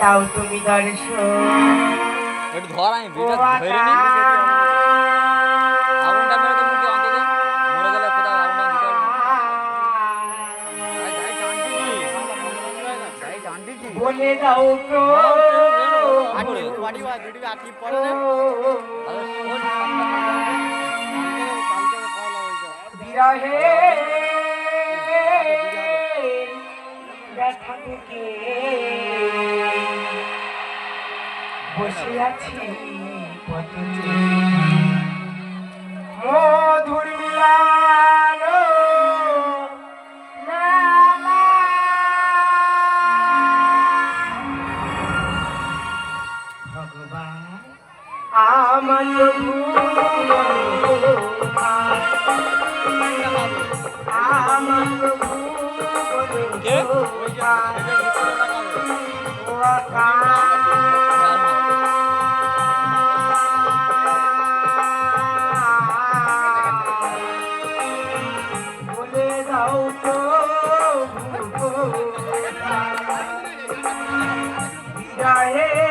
দাও তুমি দর্শন। ধর আমি ভিডিও ধরে নি আগুনটা মেরে তো মুখে অন্তত মরে গেলে কোথাও আগুনটা দিতে পারব। না। বলে দাও প্রো আটকে বিরহে থেকে বসে আছি মধুর মিলানো মেলা। ভগবান আমার আমার কে? বলে দাও তো বিদায়ের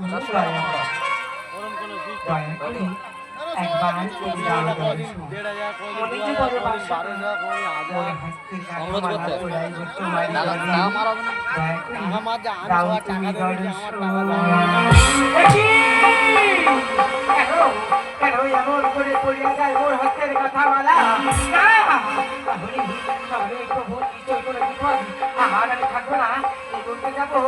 চারশো টাকা คุณหลวงพ่ออาหารอันนี้ขัดขนาดอีกคนณพระเจ้าลู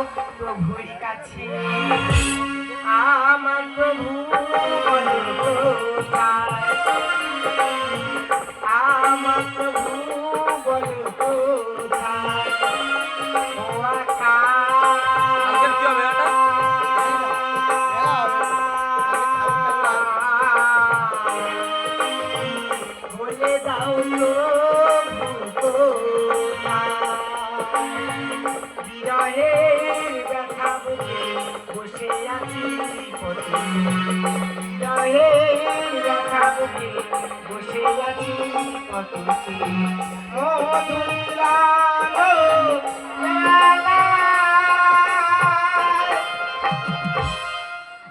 গায়ের ব্যথা বুকে বসে আছি বিপদে গায়ের ব্যথা বুকে বসে আছি বিপদে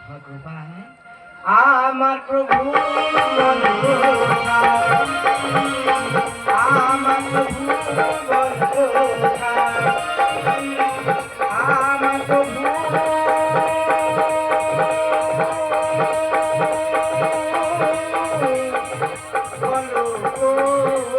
ভগবান, আমার প্রভু আমার প্রভু গো